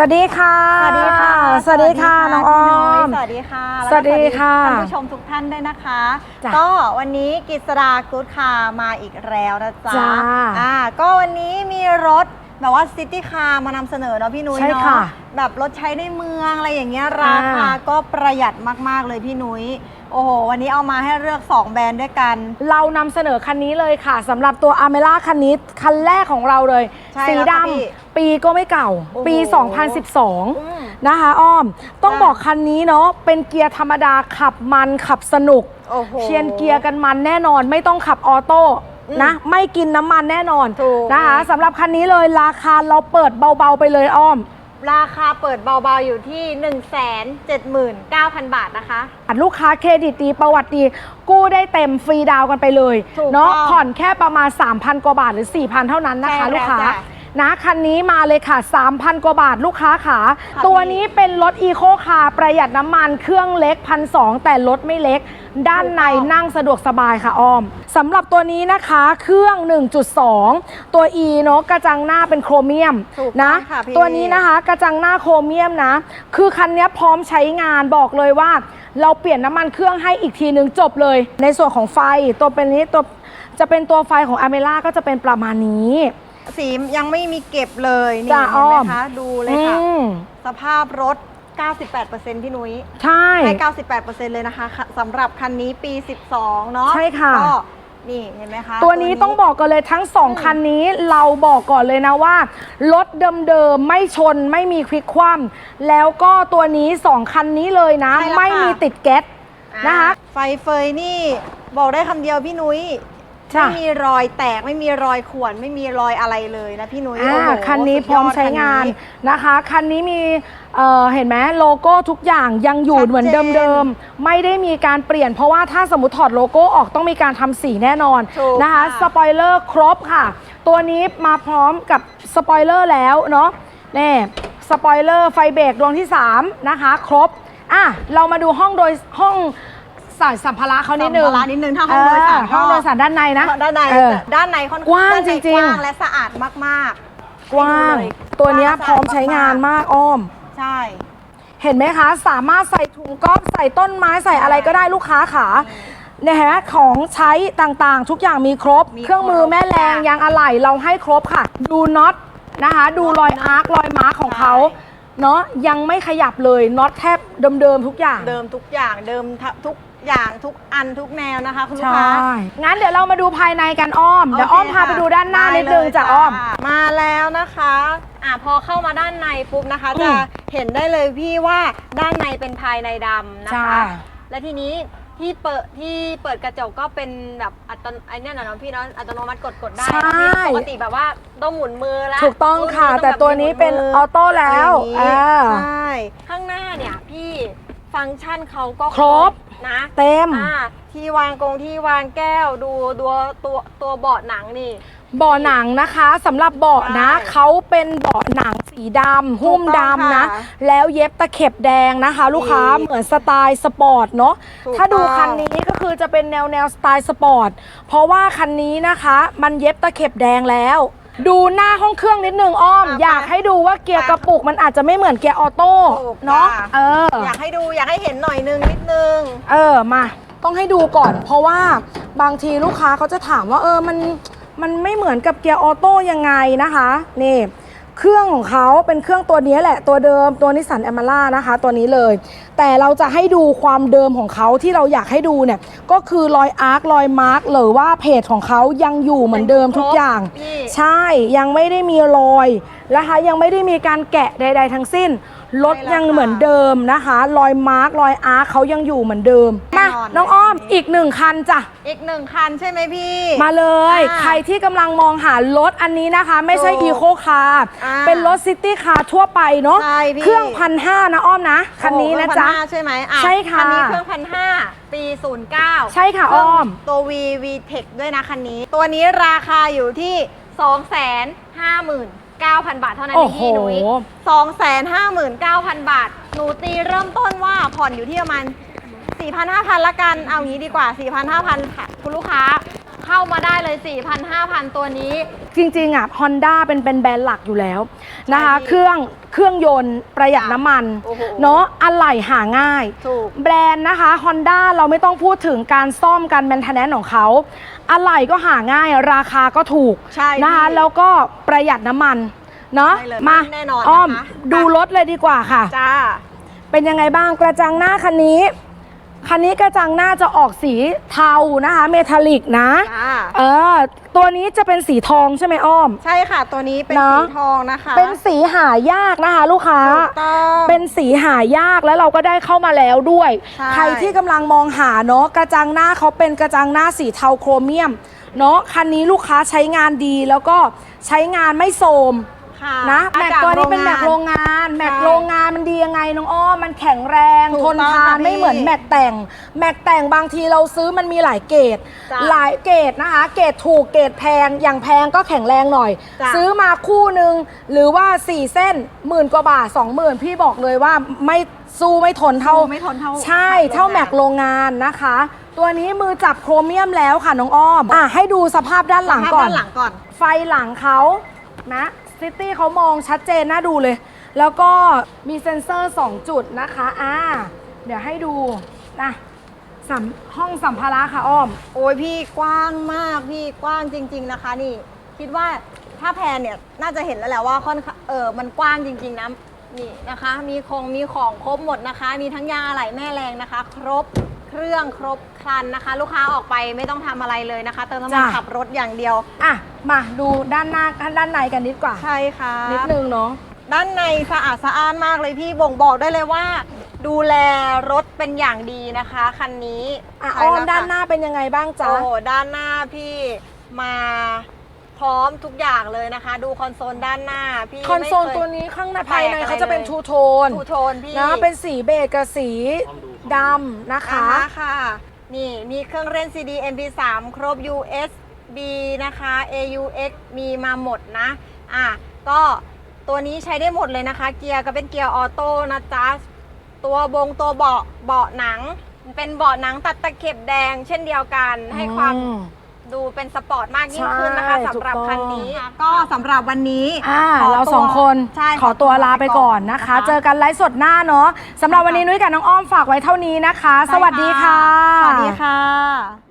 สวัสดีค่ะ สวัสดีค่ะ สวัสดีค่ะ น้องออพี่นุ้ยมสวัสดีค่ะแล้วสวัสดีค่ะท่านผู้ชมทุกท่านด้วยนะคะจ้ะก็วันนี้กิษดากู๊ดคาร์มาอีกแล้วนะจ๊ะจ้าอ่า ก็วันนี้มีรถ แบบว่าซิตี้คาร์มานำเสนอเนาะพี่นุ้ยใช่เนาะค่ะแบบรถใช้ในเมืองอะไรอย่างเงี้ยราคาอ่า ก็ประหยัดมากๆเลยพี่นุ้ยโอ้โห วันนี้เอามาให้เลือก 2 แบรนด์ด้วยกัน เรานำเสนอคันนี้เลยค่ะสำหรับตัว a r m e l a คันนี้ คันแรกของเราเลย ใช่สีแล้วดค่ะพี่ำปีก็ไม่เก่า โอ้โห ปีอืม2012นะคะอ้อม ต้องจ้ะ บอกคันนี้เนาะเป็นเกียร์ธรรมดาขับมันขับสนุก โอ้โห เชียนเกียร์กันมันแน่นอนไม่ต้องขับออโต้อืม นะ ไม่กินน้ำมันแน่นอนถูก นะคะสำหรับคันนี้เลยราคาเราเปิดเบาๆไปเลยอ้อม ราคาเปิดเบาๆอยู่ที่ 179,000 บาทนะคะลูกค้าเครดิตดีประวัติดีกู้ได้เต็มฟรีดาวน์กันไปเลย ถูกเนาะต้องผ่อนแค่ประมาณ 3,000 กว่าบาทหรือ 4,000 เท่านั้นนะคะ ใช่แล้วลูกค้า จ้ะ นะคันนี้มาเลยค่ะ 3,000 กว่าบาทลูกค้าขาค่ะตัวพี่นี้เป็นรถอีโคคาร์ประหยัดน้ำมันเครื่องเล็กพันสแต่รถไม่เล็ก ด้านในถูกต้องนั่งสะดวกสบายค่ะอ้อมสำหรับตัวนี้นะคะเครื่อง 1.2 ตัว E เนาะกระจังหน้าเป็นโครเมียมถูกนะต้องค่ะพี่ตัวนี้นะคะกระจังหน้าโครเมียมนะ คือคันนี้พร้อมใช้งานบอกเลยว่า เราเปลี่ยนน้ำมันเครื่องให้อีกทีนึงจบเลย ในส่วนของไฟตัวเป็นนี้ตัวจะเป็นตัวไฟของอเมล่าก็จะเป็นประมาณนี้ สียังไม่มีเก็บเลยนี่จ้ะเห็นไหมอ้อม คะดูเลยค่ะ อืมสภาพรถ 98%พี่นุ้ยใช่ ให้98%เลยนะคะค่ะสำหรับคันนี้ปี 12 เนาะใช่ค่ะ ก็นี่เห็นไหมคะ ตัวนี้ต้องบอกกันเลยทั้งสองคันนี้เราบอกก่อนเลยนะว่า รถเดิมๆไม่ชนไม่มีควิกคว่ำแล้วก็ตัวนี้สองคันนี้เลยนะ ใช่แล้วไม่มีค่ะติดแก๊ส อ่านะคะ ไฟเฟยนี่บอกได้คำเดียวพี่นุ้ย จ้ะ ไม่มีรอยแตกไม่มีรอยข่วนไม่มีรอยอะไรเลยนะพี่นุ้ยอ่าโอ้โหคันนี้สุดพยร้อดมใช้งานคั นะคะ คันนี้มีเอ่อเห็นไหมโลโก้ทุกอย่างยังอยู่ชัดเจน เหมือนเดิมๆ ไม่ได้มีการเปลี่ยนเพราะว่าถ้าสมมติถอดโลโก้ออกต้องมีการทำสีแน่นอนถูกนะคะ ค่ะ สปอยเลอร์ครบค่ะ ตัวนี้มาพร้อมกับสปอยเลอร์แล้วเนาะนี่สปอยเลอร์ไฟเบรกดวงที่ 3 นะคะ ครบ อะ เรามาดูห้องโดยห้อง ใส่สัมภาระเขานิดนึงสัมภาระนิดนึงถ้าห้องโดยสารเออห้องโดยสารด้านในนะด้านในเออ ด้านในค่อนกว้างด้นในจริงๆ กว้างและสะอาดมากๆกว้าง ให้ดูเลยตัวเนี้ยกว้พร้อมใช้งานมากอ้อม ใช่ เห็นไหมคะ สามารถใส่ถุงก๊อฟใส่ต้นไม้ใส่อะไรก็ได้ลูกค้าขาเนี่ยเห็นไหมของใช้ต่างๆ ทุกอย่างมีครบ มีเครื่องมือแม่แรงครบยางอะไหล่เราให้ครบค่ะ ดูน็อตนะคะ ดูรอยอาร์ครอยมาร์คของเขาใช่ เนาะยังไม่ขยับเลยน็อตแทบเดิมๆทุกอย่าง เดิมทุกอย่างเดิมทุก อย่างทุกอันทุกแนวนะคะคุณลูกใช่ค้า งั้นเดี๋ยวเรามาดูภายในกันอ้อม เดี๋ยวอ้อมโคพาไปค่ะดูด้านหน้าได้นิดนึงเลยจ้ะอ้อม มาแล้วนะคะอะพอเข้ามาด้านในปุ๊บนะคะอืมจะเห็นได้เลยพี่ว่าด้านในเป็นภายในดำนะใช่คะ และทีนี้ที่เปิดที่เปิดกระจกก็เป็นแบบอัตโนไอ้เนี่ยนะเนาะพี่เนาะอัตโนมัติกดกดได้ใช่นะพี่ปกติแบบว่าต้องหมุนมือละถูกต้องค่ะรุ่แต่ตัวนี้เป็นหมุมืออโต้แล้วอะไรอย่างงี้อ่าใช่ข้างหน้าเนี่ยพี่ฟังก์ชันเขาก็ครบ นะเต็ม อ่าที่วางกงที่วางแก้วดูตัวตัวตัวเบาะหนังนี่ เบาะหนังนะคะสำหรับเบาะนะใช่เขาเป็นเบาะหนังสีดำหุ้มถูกต้องดำนะ ค่ะแล้วเย็บตะเข็บแดงนะคะ ลูกค้าอีกเหมือนสไตล์สปอร์ตเนาะถูกถ้าดูต้อง คันนี้ก็คือจะเป็นแนวแนวสไตล์สปอร์ตเพราะว่าคันนี้นะคะ มันเย็บตะเข็บแดงแล้ว ดูหน้าห้องเครื่องนิดนึงอ้อม อะอยากให้ดูว่าเกียร์ไปกระปุกมันอาจจะไม่เหมือนเกียร์ออโต้ถูกเนาะค่ะ เออ อยากให้ดูอยากให้เห็นหน่อยนึงนิดนึง เออมาต้องให้ดูก่อน เพราะว่าบางทีลูกค้าเขาจะถามว่าเออมันมันไม่เหมือนกับเกียร์ออโต้ยังไงนะคะนี่ เครื่องของเขาเป็นเครื่องตัวนี้แหละตัวเดิมตัวนิสสันแอม a ล่านะคะ ตัวนี้เลย แต่เราจะให้ดูความเดิมของเขาที่เราอยากให้ดูเนี่ย ก็คือรอยอาร์ครอยมาร์กหรือว่าเพจของเขายังอยู่เหมือนเดิมทุกอย่างนี่ใช่ยังไม่ได้มีรอยนะคะยังไม่ได้มีการแกะใด ๆ ทั้งสิ้น รถใช่แล้วยังเหมือนเดิมนะคะ รอยมาร์กรอยอาร์คเขายังอยู่เหมือนเดิมแน่มานอน น้องอ้อมอีกหนึ่งคันจ้ะ อีกหนึ่งคันใช่ไหมพี่ มาเลย อ่าใครที่กำลังมองหารถอันนี้นะคะ ไม่ใช่ถูกอีโคคาร์อ่าเป็นรถซิตี้คาร์ทั่วไปเนาะใช่พี่ เครื่องพันห้านะอ้อมนะ คันนี้นะจ๊ะ โอ้โหเครื่องพันห้าใช่ไหมอ่ใช่ค่ะคันนี้เครื่องพันห้าปี 09ใช่ค่ะอ้อม ตัว V V Tech ด้วยนะคันนี้ ตัวนี้ราคาอยู่ที่ 259,000 บาทเท่านั้นโอ้เองโหพี่หนุ้ย259,000 บาท หนูตีเริ่มต้นว่าผ่อนอยู่ที่ประมาณ4,000 5,000ละกัน เอางี้ดีกว่า 4,000 5,000ค่ะคุณลูกค้า เข้ามาได้เลย 4,000 5,000 ตัวนี้ จริงๆอะ Honda เป็นเป็นแบรนด์หลักอยู่แล้วนะคะ ใช่พี่เครื่องเครื่องยนต์ประหยัดจ้ะน้ำมัน โอ้โห เนาะอะไหล่หาง่าย ถูก แบรนด์นะคะ Honda เราไม่ต้องพูดถึงการซ่อมการแมนเทนแนนของเขาอะไหล่ก็หาง่ายราคาก็ถูกใช่นะคะพี่แล้วก็ประหยัดน้ำมันเนาะใช่เลยมาแน่นอนอ้อมนะคะดูรถเลยดีกว่าค่ะ จ้า เป็นยังไงบ้างกระจังหน้าคันนี้ คันนี้กระจังหน้าจะออกสีเทานะคะ เมทัลลิกนะจ้าเออตัวนี้จะเป็นสีทองใช่ไหมอ้อม ใช่ค่ะ ตัวนี้เป็นเนอะ สีทองนะคะเป็นสีหายากนะคะ ลูกค้า ถูกต้อง เป็นสีหายากแล้วเราก็ได้เข้ามาแล้วด้วย ใช่ ใครที่กำลังมองหาเนาะกระจังหน้าเขาเป็นกระจังหน้าสีเทาโครเมียม เนาะคันนี้ลูกค้าใช้งานดีแล้วก็ใช้งานไม่โทรม ค่ะนะแม็กาจาตัวนี้เป็นโงแม็กงาโรงงาน แม็กใช่โรงงานมันดียังไงน้องอ้อมมันแข็งแรงถูกทนต้องทานค่ะไม่พี่เหมือนแม็กแต่ง แม็กแต่งบางทีเราซื้อมันมีหลายเกรดจ้ะหลายเกรดนะคะ เกรดถูกเกรดแพงอย่างแพงก็แข็งแรงหน่อย จ้ะ ซื้อมาคู่หนึ่งหรือว่า4เส้นหมื่นกว่าบาท20,000พี่บอกเลยว่าไม่สู้ไม่ทนเท่าสู้ไม่ทนเท่าใช่เท่าแม็กโรงงานนะคะ ตัวนี้มือจับโครเมียมแล้วค่ะน้องอ้อมอะให้ดูสภาพด้านหลังก่อน ด้านหลังก่อน ไฟหลังเขานะ ซิตี้เขามองชัดเจนน่าดูเลย แล้วก็มีเซ็นเซอร์ 2 จุดนะคะอ่าเดี๋ยวให้ดูนะห้องสัมภาระค่ะอ้อม โอ้ยพี่กว้างมากพี่กว้างจริง ๆ นะคะ นี่ คิดว่าถ้าแพนเนี่ยน่าจะเห็นแล้วแหละว่าค่อนเออมันกว้างจริง ๆนะนี่นะคะ มีของมีของครบหมดนะคะ มีทั้งยาอะไหล่แม่แรงนะคะ ครบ เครื่องครบครันนะคะ ลูกค้าออกไปไม่ต้องทำอะไรเลยนะคะ เติมน้ำมันจ้ะ ขับรถอย่างเดียว อะ มาดูด้านหน้าด้านในกันนิดกว่า ใช่ค่ะ นิดนึงเนาะ ด้านในสะอาดสะอ้านมากเลยพี่บ่งบอกได้เลยว่า ดูแลรถเป็นอย่างดีนะคะคันนี้อะใช่อ้อมแล้วค่ะด้านหน้าเป็นยังไงบ้างจ๊ะ โอ้โหด้านหน้าพี่มาพร้อมทุกอย่างเลยนะคะ ดูคอนโซลด้านหน้าพี่คอนโซลไม่เย ตัวนี้ข้างในแตกภายในอะไร เขาจะเป็นเลยทูโทนทูโทนพี่นะเป็นสีเบจกับสี ดำนะคะ อ่าค่ะ นี่มีเครื่องเล่น CD MP3 ครบ USB นะคะ AUX มีมาหมดนะ อะ ก็ตัวนี้ใช้ได้หมดเลยนะคะ เกียร์ก็เป็นเกียร์ออโต้นะจ๊ะ ตัวบงตัวเบาะเบาะหนัง เป็นเบาะหนังตัดตะเข็บแดงเช่นเดียวกันให้ความ อืม ดูเป็นสปอร์ตมากยิ่งขึ้นนะคะใช่สำหรับถูกต้อง คันนี้ก็สำหรับวันนี้อ่าขเราตัวสองคนใช่ขอตัวลาไปก่อนนะคะ เจอกันไลฟ์สดหน้าเนาะสำหรับวันนี้นุ้ยกับน้องอ้อมฝากไว้เท่านี้นะคะ สวัสดีค่ะ สวัสดีค่ะ